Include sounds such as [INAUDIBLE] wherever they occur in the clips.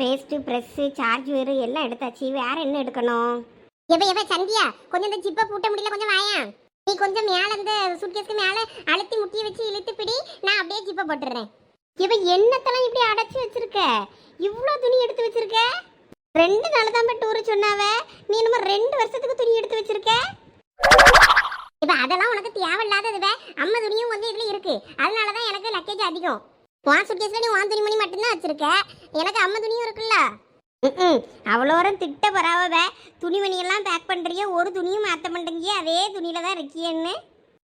Paste press charger எல்லாம் எடுத்தாச்சு. வேற என்ன எடுக்கணும்? எப்ப எப்ப சந்தியா? கொஞ்சம் இந்த ஜிப்பை பூட்ட முடியல கொஞ்சம் வாயா. நீ கொஞ்சம் மேலே இந்த சுட்கேஸ்க்கு மேலே அழுத்தி முட்டிய வச்சு இழுத்து பிடி நான் அப்படியே ஜிப்பை போட்டுறேன் இவ என்னத்தெல்லாம் இப்படி அடைச்சி வச்சிருக்க? இவ்வளோ துணி எடுத்து வச்சிருக்க? ரெண்டு நாள் தான் டூர் சொன்னாவ. நீ என்னமோ ரெண்டு வருஷத்துக்கு துணி எடுத்து வச்சிருக்க? இப்ப அதெல்லாம் உனக்கு தேவையில்லாததுவே அம்மா துணியும் வந்து இதுல இருக்கு. அதனாலதான் எனக்கு லக்கேஜ் அதிகம். உன் சுட்கேஸ்ல நீ உன் துணிமணி மட்டும்தான் வச்சிருக்க. எனக்கு அம்மா துணியும் இருக்குல்ல? ம் அவ்வளோரம் திட்ட பராவ துணிமணியெல்லாம் பேக் பண்ணுறிய ஒரு துணியும் மாற்ற மாட்டேங்கிய அதே துணியில தான் இருக்கியன்னு.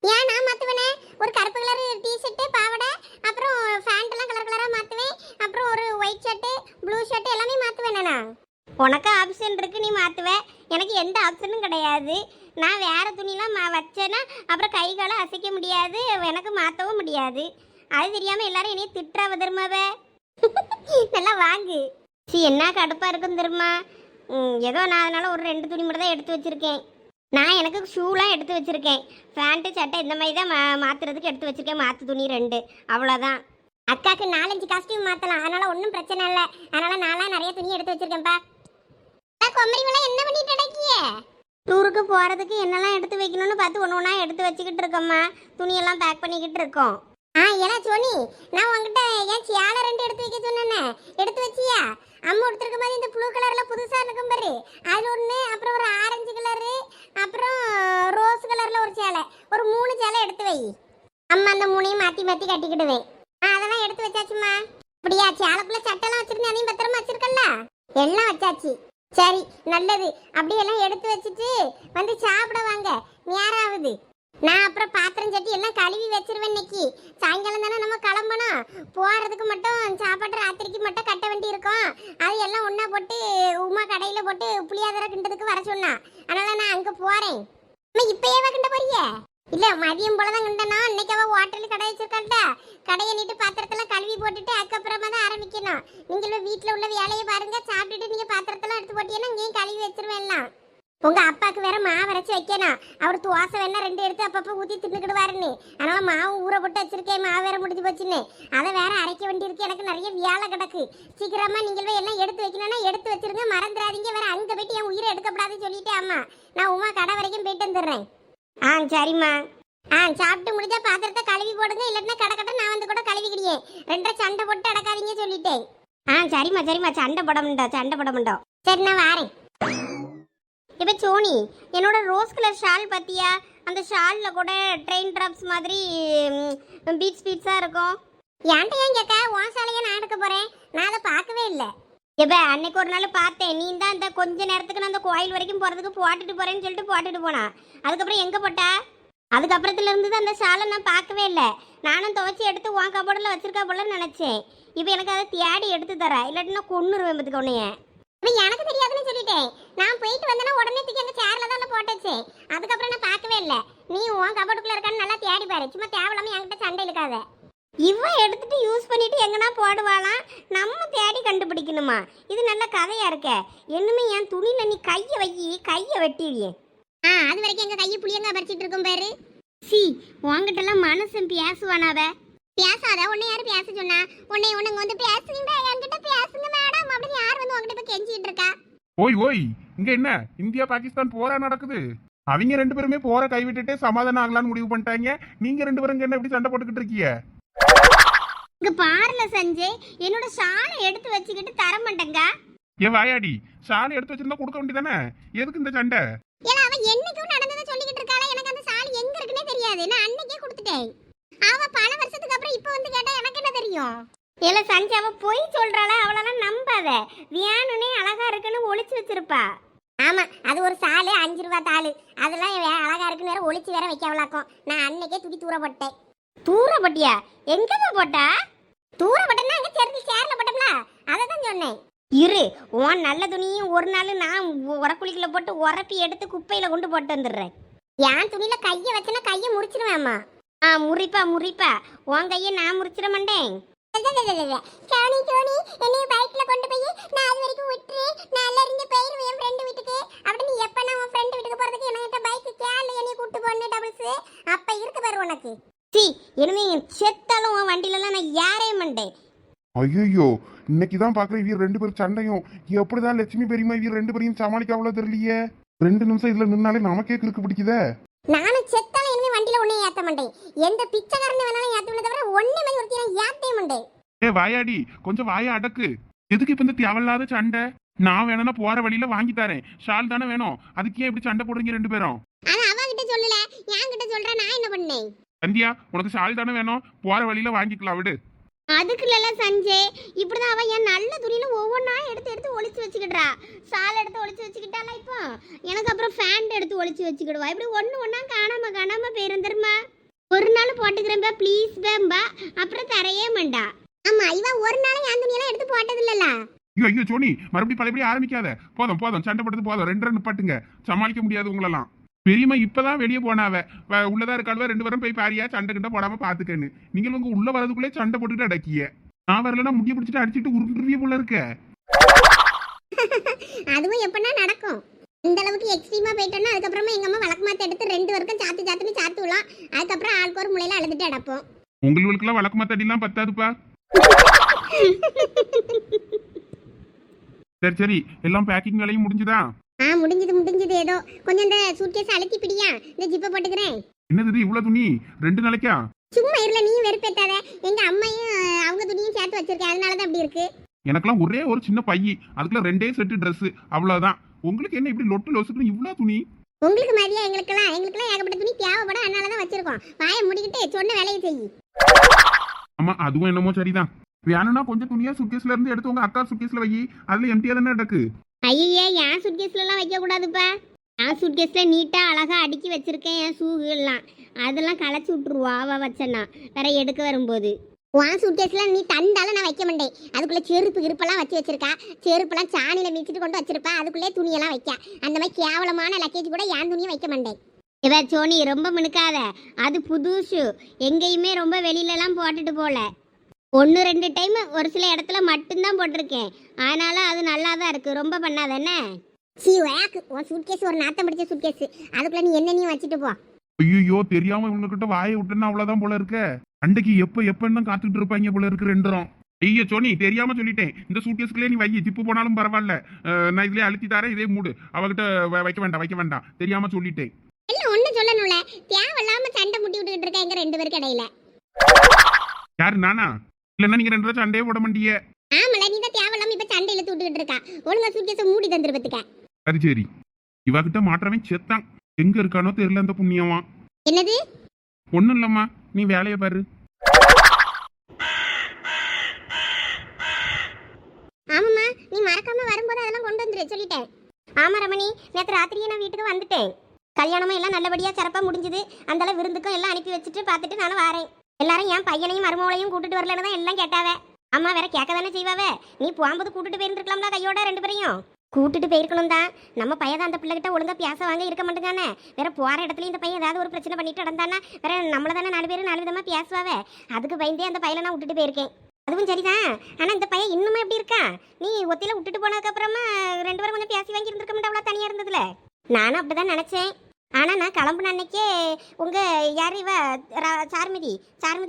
ஏன் நான் மாற்றுவேனே ஒரு கருப்பு கலர் டிஷர்ட்டு பாவாடை அப்புறம் ஃபேண்ட்லாம் கலர் கலராக மாற்றுவேன் அப்புறம் ஒரு ஒயிட் ஷர்ட்டு ப்ளூ ஷர்ட் எல்லாமே மாற்றுவேன் நான்? உனக்கு ஆப்ஷன் இருக்கு நீ மாற்றுவ எனக்கு எந்த ஆப்ஷனும் கிடையாது. நான் வேறு துணிலாம் மா வச்சேன்னா அப்புறம் கை காலை அசைக்க முடியாது. எனக்கு மாற்றவும் முடியாது. அது தெரியாமல் எல்லாரும் என்னைய திட்டுறாவ திரும்பவ நல்லா வாங்கு. சி என்ன கடுப்பாக இருக்கும் தெரியுமா ஏதோ நான் அதனால ஒரு ரெண்டு துணி மட்டும் தான் எடுத்து வச்சிருக்கேன். நான் எனக்கு ஷூலாம் எடுத்து வச்சிருக்கேன். ஃபேண்ட்டு சட்டை இந்த மாதிரி தான் மா மாற்றுறதுக்கு எடுத்து வச்சிருக்கேன். மாற்று துணி ரெண்டு. அவ்வளோதான். அக்காக்கு நாலஞ்சு காஸ்டியூம் மாற்றலாம் அதனால ஒன்றும் பிரச்சனை இல்லை. அதனால நான்லாம் நிறைய துணி எடுத்து வச்சிருக்கேன்ப்பா கொம்மரிவெல்லாம் என்ன பண்ணிட்டு அடக்கிய டூருக்கு போகிறதுக்கு என்னெல்லாம் எடுத்து வைக்கணும்னு பார்த்து ஒன்று ஒன்றா எடுத்து வச்சுக்கிட்டு இருக்கோம்மா. துணியெல்லாம் பேக் பண்ணிக்கிட்டு இருக்கோம். ஆ ஏன்னா சோனி நான் உங்ககிட்ட ஏன் சேலை ரெண்டு எடுத்து வைக்க சொன்னேனே எடுத்து வச்சியா? அம்மா எடுத்துருக்க மாதிரி இந்த ப்ளூ கலரில் புதுசாக இருக்கும் பாரு. அது ஒன்று அப்புறம் ஒரு ஆரஞ்சு கலரு அப்புறம் ரோஸ் கலரில் ஒரு சேலை. ஒரு மூணு சேலை எடுத்து வை. அம்மா அந்த மூணையும் மாற்றி மாற்றி கட்டிக்கிடுவேன் ஆ அதெல்லாம் எடுத்து வச்சாச்சுமா அப்படியா? சேலைக்குள்ள சட்டெல்லாம் வச்சுருந்தேன் அதையும் பத்திரமா வச்சுருக்கல்ல? எல்லாம் வச்சாச்சு. சரி நல்லது. அப்படியெல்லாம் எடுத்து வச்சுட்டு வந்து சாப்பிட வாங்க. நேரம் ஆகுது. நான் அப்புறம் பாத்திரம் சட்டி எல்லாம் கழுவி வச்சிருவேன் இன்னைக்கு. சாயங்காலம் தானே நம்ம கிளம்பணும். போறதுக்கு மட்டும் சாப்பாடு ராத்திரிக்கு மட்டும் கட்ட வேண்டி இருக்கும். அது எல்லாம் ஒன்றா போட்டு உமா கடையில போட்டு புளியாதர கிண்டதுக்கு வர சொன்னான் அதனால நான் அங்க போறேன். அம்மா இப்பயே கிண்ட போறியே? இல்ல மதியம் போலதான் கிண்டனா? இன்னைக்கு அவ ஹோட்டல் கடை வச்சிருக்காள்ல. கடையை நீட்டு பாத்திரத்தெல்லாம் கழுவி போட்டுட்டு அதுக்கப்புறமா தான் ஆரம்பிக்கணும். நீங்களும் வீட்டுல உள்ள வேலையை பாருங்க. சாப்பிட்டுட்டு நீங்க பாத்திரத்தெல்லாம் எடுத்து போட்டீங்கன்னா இங்கேயும் கழுவி வச்சிருவேன் எல்லாம். உங்க அப்பாக்கு வேற மாவு அரைச்சி வைக்கணும். அவர் தோசை வேணா ரெண்டு எடுத்து அப்பப்போ ஊற்றி தின்னுக்கிடுவாருன்னு அதனால மாவு ஊற போட்டு வச்சிருக்கேன் மாவு வேற முடிஞ்சு போச்சுன்னு. அதை வேற அரைக்க வேண்டியிருக்கு. எனக்கு நிறைய வியாழை கிடக்கு. சீக்கிரமா நீங்களே எல்லாம் எடுத்து வைக்கணும்னா எடுத்து வச்சிருங்க. மறந்துடாதீங்க. வேற அங்கே போயிட்டு என் உயிரை எடுக்கப்படாதுன்னு சொல்லிட்டேன் அம்மா. நான் உமா கடை வரைக்கும் போயிட்டு வந்துடுறேன். ஆ சரிம்மா. ஆ சாப்பிட்டு முடிஞ்சா பாத்திரத்தை கழுவி போடுங்க. இல்லைன்னா கடை கடை நான் வந்து கூட கழுவிக்கிடியேன் ரெண்டரை சண்டை போட்டு அடக்காதீங்க சொல்லிட்டேன். ஆ சரிம்மா சரிம்மா. சண்டை போட மாட்டோம் சண்டை போட மாட்டோம். சரி நான் வாரேன். இப்போ சோனி என்னோட ரோஸ் கலர் ஷால் பார்த்தியா அந்த ஷாலில் கூட ட்ரெயின் ட்ராப்ஸ் மாதிரி பீட்ஸ் பீட்ஸாக இருக்கும். ஏன்ட்ட ஏன் கேட்க? உன் சாலையை நான் எடுக்க போகிறேன் நான் அதை பார்க்கவே இல்லை. எப்ப அன்னைக்கு ஒரு நாள் பார்த்தேன். நீ தான் இந்த கொஞ்ச நேரத்துக்கு நான் அந்த கோயில் வரைக்கும் போகிறதுக்கு போட்டுட்டு போகிறேன்னு சொல்லிட்டு போட்டுட்டு போனா. அதுக்கப்புறம் எங்கே போட்டா? அதுக்கப்புறத்துலேருந்து தான் அந்த ஷாலை நான் பார்க்கவே இல்லை. நானும் துவைச்சி எடுத்து உன் கபோர்டில் வச்சிருக்கா போல நினச்சேன். இப்போ எனக்கு அதை தேடி எடுத்து தரேன். இல்லாட்டி நான் கொன்னுருவேன் பத்துக்கு உன்னைய. எனக்கு தெரியாதுன்னு சொல்லிட்டேன் நான் போயிட்டு வந்தேன்னா உடனே தூக்கி அந்த சேர்ல தான் போட்டுச்சு. அதுக்கப்புறம் நான் பார்க்கவே இல்லை. நீ உன் கபோர்டுக்குள்ள இருக்கான்னு நல்லா தேடி பாரு. சும்மா தேவையில்லாம என்கிட்ட சண்டை இழுக்காத. இவன் எடுத்துட்டு யூஸ் பண்ணிட்டு எங்கனா போடுவாளாம் நம்ம தேடி கண்டுபிடிக்கணுமா? இது நல்ல கதையா இருக்க. என்னமே என் துணியில நீ கையை வை கையை வெட்டிவியே ஆ அது வரைக்கும் எங்க கையை புளியங்க பறிச்சிட்டு இருக்கும் பாரு. சி உங்ககிட்டலாம் மனுஷன் பேசுவானாவ. பேசாத. உன்னை யாரு பேச சொன்னா? உன்னை உனக்கு வந்து பேசுங்க என்கிட்ட பேசுங்க மேடம் அப்படின்னு யார் வந்து உங்ககிட்ட இப்ப கெஞ்சிட்டு இருக்கா? ஓய் ஓய் இங்க என்ன? இந்தியா பாகிஸ்தான் போரா நடக்குது? அவங்க ரெண்டு பேருமே போற கைவிட்டுட்டு சமாதானம் ஆகலாம்னு முடிவு பண்ணிட்டாங்க. நீங்க ரெண்டு பேரும் என்ன இப்படி சண்டை போட்டுக்கிட்டு இருக்கீங்க? இங்க பாருல சஞ்சய் என்னோட ஷாலை எடுத்து வச்சுக்கிட்டு தர மாட்டேங்க. ஏன் வாயாடி? சாலை எடுத்து வச்சிருந்தா கொடுக்க வேண்டியதானே? எதுக்கு இந்த சண்டை? ஏன்னா அவ என்னைக்கும் நடந்ததை சொல்லிக்கிட்டு இருக்காளா? எனக்கு அந்த சாலி எங்க இருக்குன்னே தெரியாது. நான் அன்னைக்கே கொடுத்துட்டேன். அவ பல வருஷத்துக்கு அப்புறம் இப்போ வந்து கேட்டா எனக்கு என்ன தெரியும்? இல்ல சஞ்சய் அவ போய் சொல்றாள? அவளெல்லாம் நம்பாத. வியானுனே அழகா இருக்குன்னு ஒளிச்சு வச்சிருப்பா. ஆமா அது ஒரு சாலு அஞ்சு ரூபா தாளு. அதெல்லாம் அழகா இருக்குன்னு வேற ஒளிச்சு வேற வைக்கவளாக்கும் நான் அன்னைக்கே துடி தூர போட்டேன் தூரப்பட்டியா? எங்கம்மா போட்டா? தூர போட்டேன்னா அங்க சேர்ந்து சேர்ல போட்டோம்ல? அதை தான் சொன்னேன். இரு உன் நல்ல துணியும் ஒரு நாள் நான் உரக்குழிக்குள்ள போட்டு உரப்பி எடுத்து குப்பையில கொண்டு போட்டு வந்துடுறேன். என் துணியில கையை வச்சேன்னா கையை முறிச்சிருவேன்மா ஆ முறிப்பா முறிப்பா. உன் கையை நான் முறிச்சிட மாட்டேன். சோனி சோனி என்னைய பைக்ல கொண்டு போய் நான் அது வரைக்கும் விட்டுரு. நான் எல்லாரும் போயிருவேன் என் ஃப்ரெண்டு வீட்டுக்கு. அப்படி நீ எப்ப நான் உன் ஃப்ரெண்டு வீட்டுக்கு போறதுக்கு என்கிட்ட பைக் கேளு என்னைய கூட்டு போன்னு டபுள்ஸ் அப்ப இருக்கு பாரு உனக்கு. சி இனிமே செத்தாலும் உன் வண்டியிலலாம் நான் ஏறவே மாட்டேன். ஐயோ இன்னைக்கு தான் பாக்குறேன் இவங்க ரெண்டு பேரும் சண்டையும். எப்படிதான் லட்சுமி பெரியம்மா இவங்க ரெண்டு பேரையும் சமாளிக்க அவ்வளவு தெரியலையே? ரெண்டு நிமிஷம் இதுல நின்னாலே நமக்கே கிறுக்கு பிடிக்குதே. நானும் ஒன்னையும் ஏத்த மாட்டேன் எந்த பிச்சைக்காரன் வேணாலும் ஏத்துவதை தவிர ஒண்ணு மாதிரி ஒருத்தி நான் ஏத்தே மாட்டேன் ஏ வாயாடி. கொஞ்சம் வாய அடக்கு. எதுக்கு இப்ப இந்த தேவையில்லாத சண்டை? நான் வேணும்னா போற வழியில வாங்கி தரேன். ஷால் தானே வேணும். அதுக்கு இப்படி சண்டை போடுறீங்க ரெண்டு பேரும்? அது அவகிட்ட சொல்லல. என்கிட்ட சொல்ற நான் என்ன பண்ணேன்? சந்தியா உனக்கு ஷால் தானே வேணும்? போற வழியில வாங்கிக்கலாம் விடு. அதுக்குள்ளெல்லாம் சஞ்சய் இப்படிதான் அவன் என் நல்ல துணியில ஒவ்வொன்றா எடுத்து எடுத்து ஒழிச்சு வச்சுக்கிடுறா. சால் எடுத்து ஒழிச்சு வச்சுக்கிட்டால இப்போ? எனக்கு அப்புறம் ஃபேண்ட் எடுத்து ஒழிச்சு வச்சுக்கிடுவா. இப்படி ஒன்று ஒன்றா காணாம காணாம போயிருந்துருமா ஒரு நாள் போட்டுக்கிறேன்பா ப்ளீஸ் பேம்பா அப்புறம் தரையே மாட்டா ஆமா இவன் ஒரு நாளும் என் துணியெல்லாம் எடுத்து போட்டது இல்லல ஐயோ ஐயோ சோனி மறுபடியும் பழையபடி ஆரம்பிக்காத. போதும் போதும் சண்டை போட்டது போதும். ரெண்டு ரெண்டு பட்டுங்க சமாளிக்க முடியாது உங்களெல்லாம். பெரியம்மா இப்பதான் வெளியே போனாவ. உள்ளதா இருக்காளுவ ரெண்டு பேரும் போய் பாரியா சண்டை கிட்ட போடாம பாத்துக்கன்னு. நீங்கள் உங்க உள்ள வரதுக்குள்ளே சண்டை போட்டுட்டு அடக்கிய. நான் வரலன்னா முடிய பிடிச்சிட்டு அடிச்சிட்டு உருட்டுருவிய போல இருக்க. [LAUGHS] அதுவும் எப்படின்னா நடக்கும். இந்த அளவுக்கு எக்ஸ்ட்ரீமா போயிட்டோம்னா அதுக்கப்புறமா எங்க அம்மா வழக்கு மாத்த எடுத்து ரெண்டு வரைக்கும் சாத்து சாத்துன்னு சாத்து விடலாம் அதுக்கப்புறம் ஆளுக்கு ஒரு முளையில அழுதுட்டு அடப்போம். உங்களுக்கெல்லாம் வழக்கமா தடிலாம் பத்தாதுப்பா. [LAUGHS] சரி சரி. எல்லாம் பேக்கிங் வேலையும் முடிஞ்சுதா? ஆ முடிஞ்சது முடிஞ்சது. ஏதோ கொஞ்சம் இந்த சூட்கேஸ் அழுத்தி பிடியா. இந்த ஜிப்பை போட்டுக்கிறேன். என்னது இது இவ்வளவு துணி? ரெண்டு நாளைக்கா? சும்மா இருல நீயும் வெறுப்பேத்தாத. எங்க அம்மையும் அவங்க துணியும் சேர்த்து வச்சிருக்கேன். அதனாலதான் அப்படி இருக்கு. எனக்கெல்லாம் ஒரே ஒரு சின்ன பைய. அதுக்குள்ள ரெண்டே செட்டு Dress அவ்வளவுதான். உங்களுக்கு என்ன இப்படி லொட்டு லொசுக்குன்னு இவ்வளவு துணி? உங்களுக்கு மாதிரியா எங்களுக்கெல்லாம்? எங்களுக்கெல்லாம் ஏகப்பட்ட துணி தேவைப்படும். அதனாலதான் வச்சிருக்கோம். வாயை முடிக்கிட்டு சொன்ன வேலையை செய். ஆமா அதுவும் என்னமோ சரிதான். வேணும்னா கொஞ்சம் துணியா சுட்கேஸ்ல இருந்து எடுத்து உங்க அக்கா சுட்கேஸ்ல வை. அதுல எம்டியா தானே நடக்கு ஐயே என் சுட்கேஸ்லலாம் வைக்கக்கூடாதுப்பா. என் சுட்கேஸில் நீட்டாக அழகாக அடுக்கி வச்சுருக்கேன் என் ஷூகுலாம் அதெல்லாம் களைச்சி விட்ருவா அவள் வச்சனா வேற எடுக்க வரும்போது. உன் சுட்கேஸில் நீ தந்தாலும் நான் வைக்க மாட்டேன். அதுக்குள்ளே செருப்பு கிருப்பெல்லாம் வச்சு வச்சிருக்கா. செருப்பெல்லாம் சாணியில் மிச்சிட்டு கொண்டு வச்சிருப்பா. அதுக்குள்ளே துணியெல்லாம் வைக்க. அந்த மாதிரி கேவலமான லக்கேஜ் கூட என் துணியை வைக்க மாட்டேன். இவர் சோனி ரொம்ப மினுக்காத. அது புது ஷூ எங்கேயுமே ரொம்ப வெளியிலலாம் போட்டுட்டு போகல. ஒன்று ரெண்டு டைம் ஒரு சில இடத்துல மட்டும்தான் போட்டிருக்கேன். அதனால அது நல்லா தான் இருக்கு. ரொம்ப பண்ணாத என்ன? சீ வேக்கு உன் சூட்கேஸ் ஒரு நாத்தம் பிடிச்ச சூட்கேஸ் அதுக்குள்ள நீ என்ன நீ வச்சுட்டு போ. ஐயோ தெரியாம இவங்க கிட்ட வாயை விட்டுன்னா அவ்வளவுதான் போல இருக்க. அன்னைக்கு எப்ப எப்பன்னு காத்துட்டு இருப்பாங்க போல இருக்கு ரெண்டரும். ஐயோ சோனி தெரியாம சொல்லிட்டேன். இந்த சூட்கேஸ்க்குள்ளே நீ வை ஜிப்பு போனாலும் பரவாயில்ல. நான் இதுலயே அழுத்தி தரேன் இதே மூடு. அவகிட்ட வைக்க வேண்டாம் வைக்க வேண்டாம். தெரியாம சொல்லிட்டேன். இல்ல ஒண்ணு சொல்லணும்ல. தேவையில்லாம சண்டை முட்டி விட்டுக்கிட்டு இருக்க எங்க ரெண்டு பேருக்கு இடையில. யாரு நானா? இல்லைன்னா நீங்க ரெண்டு பேரும் சண்டையே போட மாட்டீங்க. ஆமல நீ தான் தேவையில்லாம இப்ப சண்டை இழுத்து விட்டுக்கிட்டு இருக்கா? ஒழுங்கா சூட்கேஸை மூடி தந்துருப்பதுக்க சரி சரி. இவகிட்ட மாற்றவன் செத்தான். எங்க இருக்கானோ தெரியல அந்த புண்ணியவான் என்னது? ஒண்ணும் இல்லம்மா. நீ வேலையை பாரு. ஆமாம்மா நீ மறக்காம வரும்போது அதெல்லாம் கொண்டு வந்துரு சொல்லிட்டேன். ஆமா ரமணி. நேற்று ராத்திரியே நான் வீட்டுக்கு வந்துட்டேன். கல்யாணமும் எல்லாம் நல்லபடியா சிறப்பா முடிஞ்சுது. அந்தளவு விருந்துக்கும் எல்லாம் அனுப்பி வச்சுட்டு பார்த்துட்டு நானும் வரேன். எல்லாரும் என் பையனையும் மருமகளையும் கூட்டிட்டு வரலன்னு தான் எல்லாம் கேட்டாவே. அம்மா வேற கேட்க தானே செய்வாவே. நீ போகும்போது கூட்டிட்டு போயிருந்துருக்கலாம்ல கையோட ரெண்டு பேரையும்? கூட்டிட்டு போயிருக்கணும் தான். நம்ம பையன் அந்த பிள்ளைகிட்ட ஒழுங்கா பேச வாங்க இருக்க மாட்டேங்கானே. வேற போற இடத்துல இந்த பையன் ஏதாவது ஒரு பிரச்சனை பண்ணிட்டு நடந்தானா வேற நம்மள தானே நாலு பேரும் நாலு விதமா பேசுவாவே அதுக்கு பயந்தே அந்த பையனை நான் விட்டுட்டு போயிருக்கேன். அதுவும் சரிதான். ஆனா இந்த பையன் இன்னுமே எப்படி இருக்கா? நீ ஒத்தியில விட்டுட்டு போனதுக்கு அப்புறமா ரெண்டு பேரும் கொஞ்சம் பேசி வாங்கி இருந்திருக்க மாட்டா தனியா இருந்ததுல? நானும் அப்படிதான் நினைச்சேன். ஆனால் நான் கிளம்புன அன்னைக்கே உங்கள் யார் இவ? ரா- சார்மதி.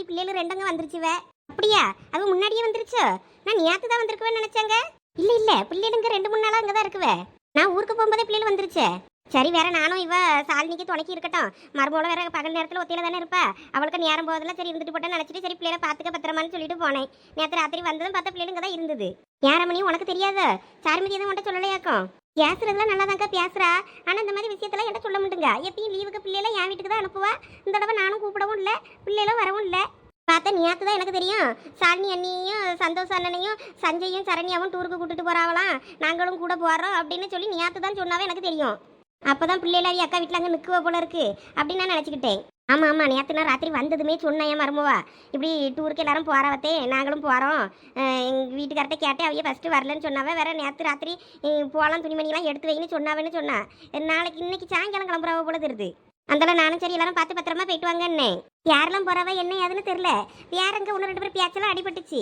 பிள்ளைகள் ரெண்டங்க வந்துருச்சுவ. அப்படியா? அவ முன்னாடியே வந்துருச்சு? நான் நேற்று தான் வந்திருக்குவேன்னு நினச்சேங்க. இல்லை இல்லை. பிள்ளைகளுங்க ரெண்டு மூணு நாளாக அங்கே தான் இருக்குவே. நான் ஊருக்கு போகும்போதே பிள்ளைகள் வந்துருச்சே. சரி வேற நானும் இவ சாலினிக்கு துணைக்கி இருக்கட்டும். மறுபோல வேற பகல் நேரத்தில் ஒத்தையில தானே இருப்பா. அவளுக்கு நேரம் போதில் சரி இருந்துட்டு போட்டா நினச்சிட்டு சரி பிள்ளைகளை பார்த்துக்க பத்திரமான்னு சொல்லிட்டு போனேன். நேற்று ராத்திரி வந்ததும் பார்த்தா பிள்ளைங்க தான் இருந்தது யாரமணி உனக்கு தெரியாத? சாருமதி எதுவும் உன்ட்ட சொல்லலையாக்கும் பேசுறதுல நல்லா தாங்க பேசுறா. ஆனா இந்த மாதிரி விஷயத்தெல்லாம் என்கிட்ட சொல்ல முடியுங்க எப்பயும் லீவுக்கு பிள்ளைகளை என் வீட்டுக்கு தான் அனுப்புவா. இந்த தடவை நானும் கூப்பிடவும் இல்லை பிள்ளைகளும் வரவும் இல்லை. பார்த்தா நேற்று தான் எனக்கு தெரியும். சாலினி அண்ணியையும் சந்தோஷ் அண்ணனையும் சஞ்சயும் சரண்யாவும் டூருக்கு கூட்டிட்டு போறாங்களாம். நாங்களும் கூட போறோம் அப்படின்னு சொல்லி நேற்று தான் சொன்னாவே எனக்கு தெரியும். அப்பதான் பிள்ளையெல்லாம் அவ அக்கா வீட்டில் அங்கே நிற்குவ போல இருக்கு. அப்படின்னு நான் நினச்சிக்கிட்டேன். ஆமாம் ஆமாம் நேற்று நான் ராத்திரி வந்ததுமே சொன்னேன் மருமவா. இப்படி டூருக்கு எல்லாரும் போகிறவத்தே நாங்களும் போகிறோம் எங்கள் வீட்டுக்கார்ட்ட கேட்டேன் அவைய ஃபஸ்ட்டு வரலன்னு சொன்னாவே. வேற நேற்று ராத்திரி போகலாம் துணிமணிலாம் எடுத்து வைன்னு சொன்னாவேன்னு சொன்னா. நாளைக்கு இன்னைக்கு சாயங்காலம் கிளம்புறவ போல தெரியுது. அந்தளவு நானும் சரி எல்லாரும் பார்த்து பத்திரமா போயிட்டு வாங்கன்னே யாரெல்லாம் போறவ என்ன ஏதுன்னு தெரில வேற எங்க ஒன்று ரெண்டு பேர் பேச்செல்லாம் அடிபட்டுச்சு.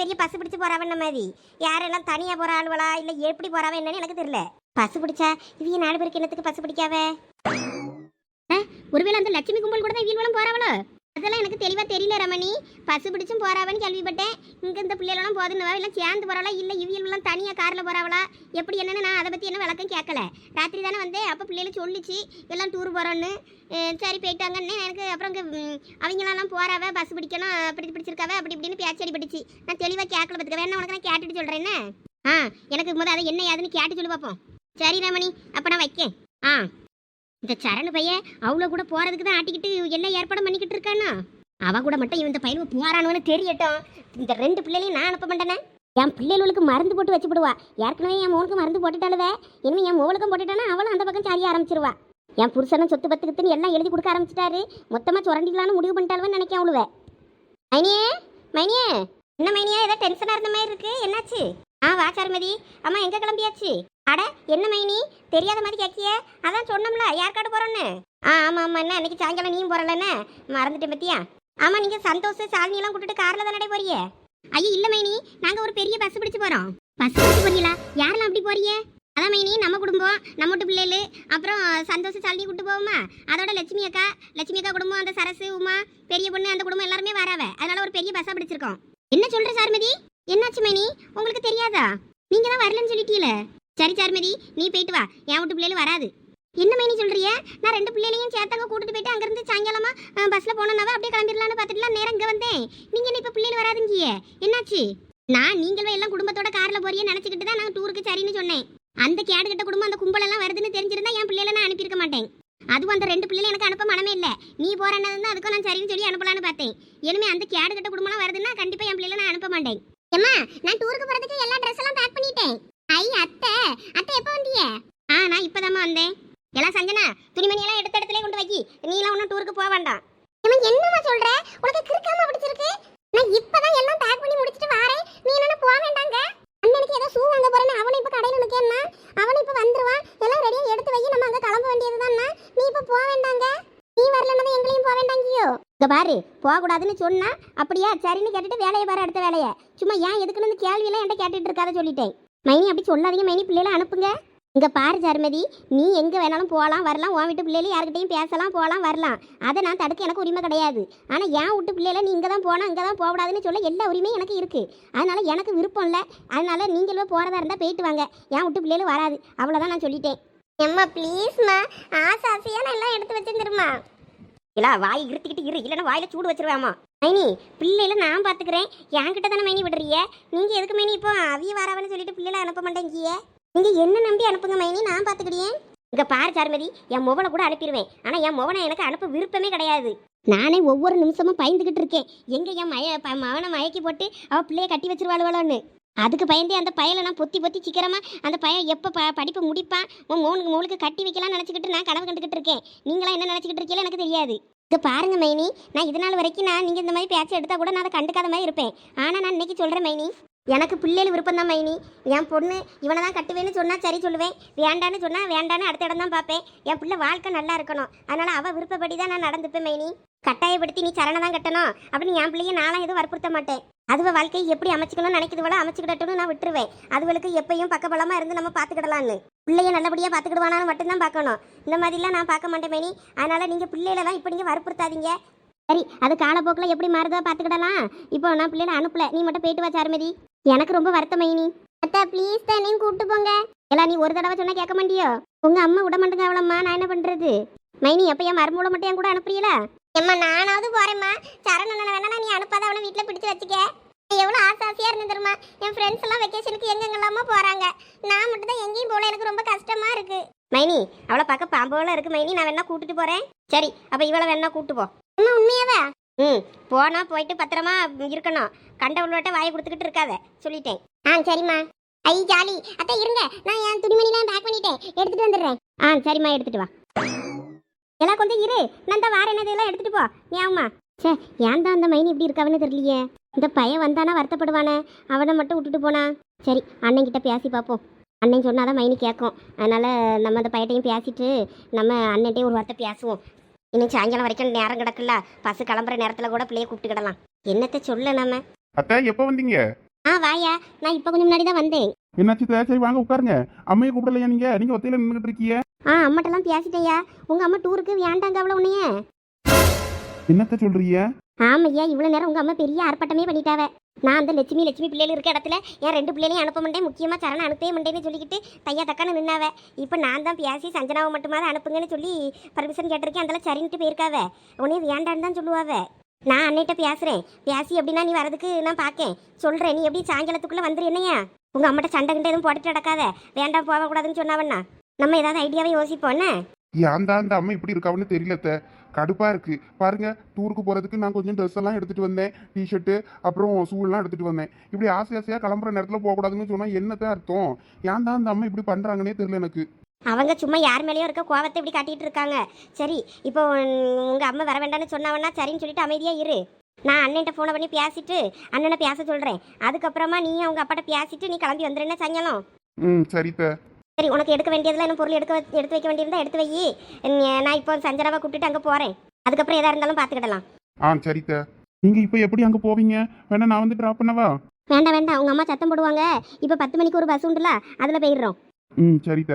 பெரிய பசு பிடிச்சி போறாவன்ன மாதிரி. யாரெல்லாம் தனியாக போகிற ஆளுவலா இல்லை எப்படி போறாவ என்னன்னு எனக்கு தெரில பசு பிடிச்சா? இவங்க நாலு பேருக்கு என்னத்துக்கு பசு பிடிக்காவே? ஒருவேளை அந்த லட்சுமி கும்பல் கூட தான் இவங்களும் போறாவளோ? அதெல்லாம் எனக்கு தெளிவா தெரியல ரமணி. பசு பிடிச்சும் போறாவன்னு கேள்விப்பட்டேன். இங்க இந்த பிள்ளைகளெல்லாம் போதுன்னு எல்லாம் சேர்ந்து போறாளா? இல்ல இவியல்லாம் தனியா கார்ல போறாவளா? எப்படி என்னன்னு நான் அதை பத்தி என்ன விளக்கம் கேட்கல. ராத்திரி தானே வந்தேன். அப்ப பிள்ளைகள சொல்லிச்சு. எல்லாம் டூர் போறோன்னு. சரி போயிட்டாங்கன்னு எனக்கு அப்புறம் இங்கே அவங்களெல்லாம் போறாவ? பஸ் பிடிக்கணும் அப்படி பிடிச்சிருக்காவ? அப்படி இப்படின்னு பேச்சடி பிடிச்சி நான் தெளிவா கேட்கல பத்துக்க வேணா உனக்கு நான் கேட்டுட்டு சொல்றேன் ஆ எனக்கு முத அதை என்ன ஏதுன்னு கேட்டு சொல்லி பார்ப்போம். சரி ரமணி அப்போ நான் வைக்கேன். ஆ. இந்த சரணு பையன் அவ்வளோ கூட போகிறதுக்கு தான் ஆட்டிக்கிட்டு எல்லாம் ஏற்பாடு பண்ணிக்கிட்டு இருக்கானா அவ கூட மட்டும் இவன் இந்த பையனுக்கு போறானுன்னு தெரியட்டும். இந்த ரெண்டு பிள்ளைகளையும் நான் அனுப்ப மாட்டேனே. என் பிள்ளைகளுக்கு மருந்து போட்டு வச்சு விடுவா ஏற்கனவே என் மோனுக்கு மருந்து போட்டுட்டாலுவே இனிமேல் என் மோளுக்கும் போட்டுட்டானா அவளும் அந்த பக்கம் சாரிய ஆரம்பிச்சிருவா. என் புருஷனும் சொத்து பத்துக்குன்னு எல்லாம் எழுதி கொடுக்க ஆரம்பிச்சிட்டாரு. மொத்தமாக சுரண்டிக்கலாம்னு முடிவு பண்ணிட்டாலுன்னு நினைக்க அவளுவே. மைனியே மைனியே. என்ன மைனியா ஏதோ டென்ஷனாக இருந்த மாதிரி இருக்கு. என்னாச்சு? ஆ வா சாருமதி. அம்மா எங்கே கிளம்பியாச்சு? அட என்ன மைனி? தெரியாத மாதிரி கேட்கிய அதான் சொன்னோம்ல யாருக்காடு போகிறோன்னு ஆ ஆமா ஆமாம் என்ன இன்னைக்கு சாயங்காலம் நீயும் போறலன்னு? மறந்துட்டேன் பத்தியா? ஆமாம் நீங்கள் சந்தோஷம் சாலினியெல்லாம் கூட்டிட்டு கார்ல தானே போறீங்க ஐயோ இல்லை மைனி நாங்கள் ஒரு பெரிய பஸ் பிடிச்சி போகிறோம் பஸ் பிடிச்சி போறீங்களா? யாரெல்லாம் அப்படி போறீங்க? அதான் மைனி நம்ம குடும்பம் நம்ம வீட்டு பிள்ளைகள் அப்புறம் சந்தோஷ சாலினி கூட்டு போவோமா? அதோட லட்சுமி அக்கா லட்சுமி அக்கா குடும்பம் அந்த சரசு உமா பெரிய பொண்ணு அந்த குடும்பம் எல்லாருமே வராவ அதனால ஒரு பெரிய பஸ்ஸாக பிடிச்சிருக்கோம். என்ன சொல்கிற சார்மதி? என்னாச்சு மேனி? உங்களுக்கு தெரியாதா? நீங்க தான் வரலன்னு சொல்லிட்டீல. சரி சார்மதி நீ போயிட்டு வா. என் வீட்டு பிள்ளைகள் வராது. என்ன மைனி சொல்றிய? நான் ரெண்டு பிள்ளைகளையும் சேர்த்தாங்க கூட்டிட்டு போயிட்டு அங்கிருந்து சாயங்காலமா பஸ்ல போனனாவே அப்படியே கிளம்பிடலாம்னு பார்த்துட்டுலாம் நேரம் இங்கே வந்தேன். நீங்க என்ன இப்ப பிள்ளைகள் வராதுங்கிய என்னாச்சு? நான் நீங்களும் எல்லாம் குடும்பத்தோட கார்ல போறியே நினைச்சுக்கிட்டு தான் நான் டூருக்கு சரின்னு சொன்னேன். அந்த கேடு கட்ட குடும்பம் அந்த கும்பல் எல்லாம் வருதுன்னு தெரிஞ்சிருந்தா என் பிள்ளைகளை நான் அனுப்பியிருக்க மாட்டேன். அதுவும் அந்த ரெண்டு பிள்ளைகளை எனக்கு அனுப்ப மனமே இல்ல. நீ போறேன்னு அதுக்கும் நான் சரின்னு சொல்லி அனுப்பலான்னு பார்த்தேன். இனிமே அந்த கேடு கட்ட குடும்பம்லாம் வருதுன்னா கண்டிப்பா என் பிள்ளைகளை நான் அனுப்ப மாட்டேன். ஏம்மா நான் டூருக்கு போறதுக்கு எல்லா ட்ரெஸ் எல்லாம் பேக் பண்ணிட்டேன். ஐ அத்தை அத்தை எப்போ வந்தீங்க ஆ நான் இப்பதாம்மா வந்தேன். எல்லாம் சஞ்சனா துணிமணி எல்லாம் எடுத்த இடத்துல கொண்டு வைக்கி நீ எல்லாம் ஒன்றும் டூருக்கு போக வேண்டாம். ஏம்மா என்னம்மா சொல்ற? உனக்கு கிறுக்காம பிடிச்சிருக்கு? நான் இப்பதான் எல்லாம் பேக் பண்ணி முடிச்சிட்டு வாரேன். நீ என்ன போக வேண்டாங்க. அண்ணனுக்கு ஏதோ ஷூ வாங்க போறேன்னு அவனை இப்ப கடையில நிக்கேன்னா அவன் இப்ப வந்துருவான் எல்லாம் ரெடியா எடுத்து வை நம்ம அங்க கிளம்ப வேண்டியதுதான்னா நீ இப்ப போக வேண்டாங்க நீ வரலன்னா எங்களையும் போக வேண்டாங்கியோ இங்க பாரு போகக்கூடாதுன்னு சொன்னா அப்படியா? சரின்னு கேட்டுட்டு வேலையை பாரு அடுத்த வேலையை. சும்மா ஏன் எதுக்குன்னு இந்த கேள்வியெல்லாம் என்கிட்ட கேட்டுட்டு இருக்காத சொல்லிட்டேன். மைனி அப்படி சொல்லாதீங்க. மைனி பிள்ளைகளை அனுப்புங்க. இங்கே பாரு சர்மதி நீ எங்கே வேணாலும் போகலாம் வரலாம். உன் வீட்டு பிள்ளைகளை யார்கிட்டயும் பேசலாம் போகலாம் வரலாம். அதை நான் தடுக்க எனக்கு உரிமை கிடையாது. ஆனால் ஏன் வீட்டு பிள்ளைகளை நீ இங்கே தான் போனால் இங்கே தான் போகக்கூடாதுன்னு சொல்ல எல்லா உரிமையும் எனக்கு இருக்குது அதனால எனக்கு விருப்பம் இல்லை. அதனால நீங்களும் போகிறதா இருந்தால் போயிட்டு வாங்க. ஏன் வீட்டு பிள்ளையில வராது. அவ்வளோதான் நான் சொல்லிட்டேன். எம்மா ப்ளீஸ்மா ஆசை ஆசையாக நான் எல்லாம் எடுத்து வச்சிருந்துருமா? இல்ல வாய் இருத்திக்கிட்டு இரு. இல்லைன்னா வாயில சூடு வச்சிருவேமா. மைனி பிள்ளையில நான் பாத்துக்கிறேன். என்கிட்ட தானே மைனி விடுறிய நீங்க எதுக்கு மைனி இப்போ அவிய வரவன்னு சொல்லிட்டு பிள்ளைல அனுப்ப மாட்டேங்கிய? நீங்க என்ன நம்பி அனுப்புங்க மைனி? நான் பாத்துக்கிறியேன் இங்க பாரு சார்மதி என் மொபைலை கூட அனுப்பிடுவேன் ஆனா என் மொபனை எனக்கு அனுப்ப விருப்பமே கிடையாது. நானே ஒவ்வொரு நிமிஷமும் பயந்துகிட்டு இருக்கேன். எங்க என் மய மவனை மகனை மயக்கி போட்டு அவ பிள்ளைய கட்டி வச்சிருவாளுவளோன்னு. அதுக்கு பயந்தே அந்த பயலை நான் பொத்தி பொத்தி சிக்கிறமா அந்த பையன் எப்போ ப படிப்பு முடிப்பான் உன் மோனுக்கு மோளுக்கு கட்டி வைக்கலாம்னு நினச்சிக்கிட்டு நான் கனவு கண்டுக்கிட்டு இருக்கேன். நீங்களாம் என்ன நினச்சிக்கிட்டு இருக்கீங்களோ எனக்கு தெரியாது. இது பாருங்க மைனி நான் இதனால் வரைக்கும் நான் நீங்கள் இந்த மாதிரி பேச்சை எடுத்தால் கூட நான் அதை கண்டுக்காத மாதிரி இருப்பேன். ஆனால் நான் இன்னைக்கு சொல்கிறேன் மைனி எனக்கு பிள்ளைகள் விருப்பம் தான் மைனி. என் பொண்ணு இவனை தான் கட்டுவேன்னு சொன்னால் சரி சொல்லுவேன். வேண்டான்னு சொன்னால் வேண்டான்னு அடுத்த இடம் தான் பார்ப்பேன். என் பிள்ளை வாழ்க்கை நல்லா இருக்கணும். அதனால் அவள் விருப்பப்படி தான் நான் நடந்துப்பேன் மைனி. கட்டாயப்படுத்தி நீ சரணை தான் கட்டணும். அப்படின்னு என் பிள்ளைய நானும் எதுவும் வற்புறுத்த மாட்டேன். அதுவ வாழ்க்கையை எப்படி அமைச்சுக்கணும்னு நினைக்கிறதுவளோ அமைச்சுக்கிடட்டும்னு நான் விட்டுருவேன். அதுகளுக்கு எப்பயும் பக்கபலமாக இருந்து நம்ம பார்த்துக்கிடலான்னு. பிள்ளைய நல்லபடியாக பார்த்துக்கிடுவானான்னு மட்டும்தான் பார்க்கணும். இந்த மாதிரிலாம் நான் பார்க்க மாட்டேன் மேனி. அதனால் நீங்கள் பிள்ளைகளெல்லாம் இப்படி நீங்க வற்புறுத்தாதீங்க. சரி அது காலப்போக்கில் எப்படி மாறுதோ பார்த்துக்கிடலாம். இப்போ நான் பிள்ளைகளை அனுப்பல. நீ மட்டும் போயிட்டு வா சாருமதி. எனக்கு ரொம்ப வருத்தம் மைனி. அத்தா ப்ளீஸ் நீங்க கூப்பிட்டு போங்க. எல்லாம் நீ ஒரு தடவை சொன்னால் கேட்க மாட்டியோ? உங்கள் அம்மா விட மாட்டேங்க அவ்வளோம்மா நான் என்ன பண்ணுறது மைனி எப்போ என் மருமூளை மட்டும் என் கூட அனுப்புறீங்களா? ஏம்மா நானாவது போறேம்மா. சரணனை வேணா நீ அனுப்பாத அவனை வீட்டில் பிடிச்சு வச்சுக்க. எவ்வளோ ஆசை ஆசையாக இருந்து தெரியுமா? என் ஃப்ரெண்ட்ஸ் எல்லாம் வெக்கேஷனுக்கு எங்கெங்கெல்லாமோ போகிறாங்க நான் மட்டும் தான் எங்கேயும் போகல எனக்கு ரொம்ப கஷ்டமா இருக்கு. மைனி அவளை பார்க்க பாம்போல இருக்கு. மைனி நான் வேணா கூட்டிட்டு போறேன். சரி அப்ப இவளை வேணா கூட்டு போ. அம்மா உண்மையாவா? ம் போனா போயிட்டு பத்திரமா இருக்கணும். கண்டவளோட்ட வாயை கொடுத்துக்கிட்டு இருக்காத சொல்லிட்டேன். ஆ சரிம்மா. ஐ ஜாலி. அத்தை இருங்க. நான் என் துணிமணிலாம் பேக் பண்ணிட்டேன். எடுத்துட்டு வந்துடுறேன். ஆ சரிம்மா எடுத்துட்டு வா. எல்லாம் கொஞ்சம் இரு. நான் இந்த வார என்னதெல்லாம் எடுத்துட்டு போ. ஞாபகமா சே ஏன் தான் அந்த மைனி இப்படி இருக்காவன்னு தெரியலையே. இந்த பையன் வந்தானா வருத்தப்படுவானே? அவனை மட்டும் விட்டுட்டு போனா? சரி அண்ணன் கிட்ட பேசி பார்ப்போம் அண்ணன் சொன்னாதான் மைனி கேட்கும் அதனால நம்ம அந்த பையட்டையும் பேசிட்டு நம்ம அண்ணன்ட்டையும் ஒரு வார்த்தை பேசுவோம். இன்னும் சாயங்காலம் வரைக்கும் நேரம் கிடக்குல்ல. பஸ் கிளம்புற நேரத்தில் கூட பிள்ளைய கூப்பிட்டுக்கிடலாம். என்னத்த சொல்ல நம்ம? அத்தா எப்போ வந்தீங்க? ஆ வாயா. நான் இப்போ கொஞ்சம் முன்னாடி தான் வந்தேன். என்னாச்சு? சரி வாங்க உட்காருங்க. அம்மையை கூப்பிடலையா நீங்க? நீங்க ஒத்தையில நின்றுட்டு இருக்கீங்க. ஆ அம்மாட்டெல்லாம் பேசிட்டேயா உங்க அம்மா டூருக்கு வேண்டாங்க அவ்வளோ உன்னைய. என்னத்த சொல்றீங்க? ஆமையா இவ்வளோ நேரம் உங்கள் அம்மா பெரிய ஆர்ப்பாட்டமே பண்ணிட்டாவ. நான் அந்த லட்சுமி லட்சுமி பிள்ளைகள் இருக்க இடத்துல என் ரெண்டு பிள்ளைகளையும் அனுப்ப மாட்டேன். முக்கியமாக சரண அனுப்பவே மாட்டேன்னு சொல்லிக்கிட்டு தையா தக்கான்னு நின்னாவ. இப்போ நான் தான் பேசி சஞ்சனாவை மட்டுமாவது அனுப்புங்கன்னு சொல்லி பர்மிஷன் கேட்டிருக்கேன். அதெல்லாம் சரின்ட்டு போயிருக்காவ. உடனே வேண்டான்னு தான் சொல்லுவாவ. நான் அன்னைட்ட பேசுகிறேன் பேசி எப்படின்னா நீ வரதுக்கு நான் பார்க்கேன் சொல்கிறேன் நீ எப்படி சாயங்காலத்துக்குள்ளே வந்துரு என்னையா? உங்கள் அம்மாட்ட சண்டை கிட்ட எதுவும் போட்டுட்டு நடக்காத. வேண்டாம் போகக்கூடாதுன்னு சொன்னாவண்ணா. நம்ம ஏதாவது ஐடியாவை யோசிப்போண்ணே ஏன் தான் அந்த அம்மா இப்படி இருக்காவன்னு தெரியலத்த கடுப்பா இருக்கு. பாருங்க டூருக்கு போறதுக்கு நான் கொஞ்சம் ட்ரெஸ் எல்லாம் எடுத்துட்டு வந்தேன். டிஷர்ட்டு அப்புறம் ஷூ எடுத்துகிட்டு எடுத்துட்டு வந்தேன். இப்படி ஆசை ஆசையா கிளம்புற நேரத்துல போக கூடாதுன்னு சொன்னா என்னத்த அர்த்தம்? ஏன் தான் அந்த அம்மா இப்படி பண்றாங்கன்னே தெரியல எனக்கு. அவங்க சும்மா யார் மேலேயும் இருக்க கோவத்தை இப்படி காட்டிட்டு இருக்காங்க. சரி இப்போ உங்கள் அம்மா வர வேண்டாம்னு சொன்னாவன்னா சரின்னு சொல்லிட்டு அமைதியாக இரு. நான் அண்ணன்ட்ட ஃபோனை பண்ணி பேசிட்டு அண்ணனை பேச சொல்கிறேன் அதுக்கப்புறமா நீ அவங்க அப்பாட்ட பேசிட்டு நீ கிளம்பி வந்துடுன்னு சாயங்காலம். ம் சரித்த சரி உனக்கு எடுக்க வேண்டியதெல்லாம் என்ன பொருள் எடுக்க எடுத்து வைக்க வேண்டியதா எடுத்து வை. நான் இப்போ சஞ்சனாவை கூப்பிட்டுட்டு அங்கே போகிறேன் அதுக்கப்புறம் எதாக இருந்தாலும் பார்த்துக்கிடலாம் ஆ சரித்த நீங்க இப்போ எப்படி அங்க போவீங்க? வேணா நான் வந்து டிராப் பண்ணவா? வேண்டாம் வேண்டாம். உங்கள் அம்மா சத்தம் போடுவாங்க. இப்போ பத்து மணிக்கு ஒரு பஸ் உண்டுல அதில் போயிடுறோம். ம் சரித்த